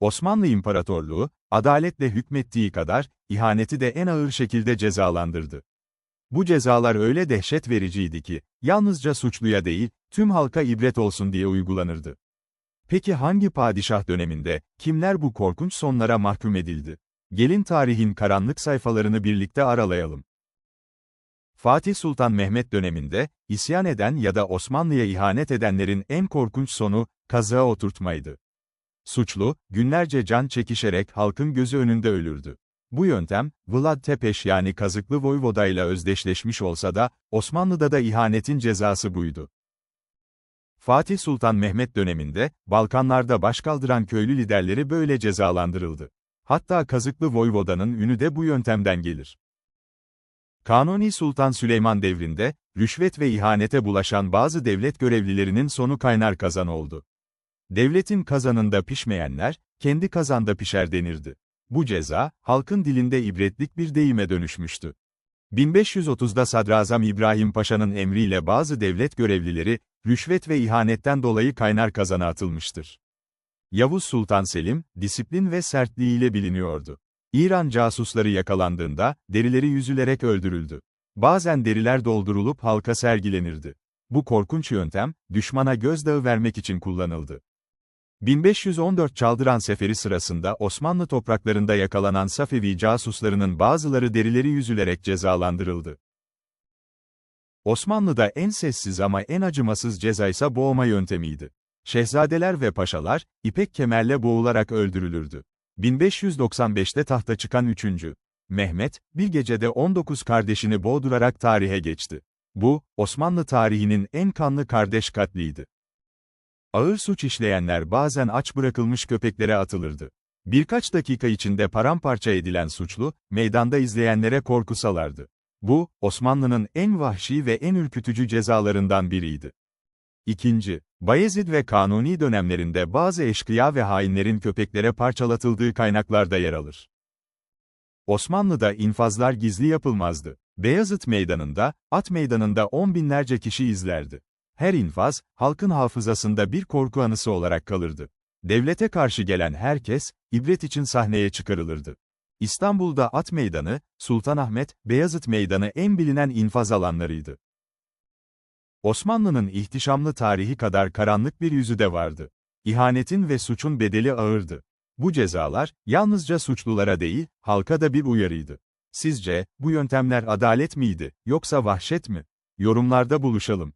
Osmanlı İmparatorluğu, adaletle hükmettiği kadar, ihaneti de en ağır şekilde cezalandırdı. Bu cezalar öyle dehşet vericiydi ki, yalnızca suçluya değil, tüm halka ibret olsun diye uygulanırdı. Peki hangi padişah döneminde, kimler bu korkunç sonlara mahkum edildi? Gelin tarihin karanlık sayfalarını birlikte aralayalım. Fatih Sultan Mehmet döneminde, isyan eden ya da Osmanlı'ya ihanet edenlerin en korkunç sonu, kazığa oturtmaydı. Suçlu, günlerce can çekişerek halkın gözü önünde ölürdü. Bu yöntem, Vlad Tepeş yani Kazıklı Voyvoda ile özdeşleşmiş olsa da, Osmanlı'da da ihanetin cezası buydu. Fatih Sultan Mehmet döneminde, Balkanlarda başkaldıran köylü liderleri böyle cezalandırıldı. Hatta Kazıklı Voyvoda'nın ünü de bu yöntemden gelir. Kanuni Sultan Süleyman devrinde, rüşvet ve ihanete bulaşan bazı devlet görevlilerinin sonu kaynar kazan oldu. Devletin kazanında pişmeyenler, kendi kazanda pişer denirdi. Bu ceza, halkın dilinde ibretlik bir deyime dönüşmüştü. 1530'da Sadrazam İbrahim Paşa'nın emriyle bazı devlet görevlileri, rüşvet ve ihanetten dolayı kaynar kazana atılmıştır. Yavuz Sultan Selim, disiplin ve sertliğiyle biliniyordu. İran casusları yakalandığında, derileri yüzülerek öldürüldü. Bazen deriler doldurulup halka sergilenirdi. Bu korkunç yöntem, düşmana gözdağı vermek için kullanıldı. 1514 Çaldıran Seferi sırasında Osmanlı topraklarında yakalanan Safevi casuslarının bazıları derileri yüzülerek cezalandırıldı. Osmanlı'da en sessiz ama en acımasız ceza ise boğma yöntemiydi. Şehzadeler ve paşalar, ipek kemerle boğularak öldürülürdü. 1595'te tahta çıkan 3. Mehmet, bir gecede 19 kardeşini boğdurarak tarihe geçti. Bu, Osmanlı tarihinin en kanlı kardeş katliydi. Ağır suç işleyenler bazen aç bırakılmış köpeklere atılırdı. Birkaç dakika içinde paramparça edilen suçlu, meydanda izleyenlere korku salardı. Bu, Osmanlı'nın en vahşi ve en ürkütücü cezalarından biriydi. İkinci, Bayezid ve Kanuni dönemlerinde bazı eşkıya ve hainlerin köpeklere parçalatıldığı kaynaklarda yer alır. Osmanlı'da infazlar gizli yapılmazdı. Beyazıt Meydanı'nda, At Meydanı'nda on binlerce kişi izlerdi. Her infaz, halkın hafızasında bir korku anısı olarak kalırdı. Devlete karşı gelen herkes, ibret için sahneye çıkarılırdı. İstanbul'da At Meydanı, Sultanahmet, Beyazıt Meydanı en bilinen infaz alanlarıydı. Osmanlı'nın ihtişamlı tarihi kadar karanlık bir yüzü de vardı. İhanetin ve suçun bedeli ağırdı. Bu cezalar, yalnızca suçlulara değil, halka da bir uyarıydı. Sizce, bu yöntemler adalet miydi, yoksa vahşet mi? Yorumlarda buluşalım.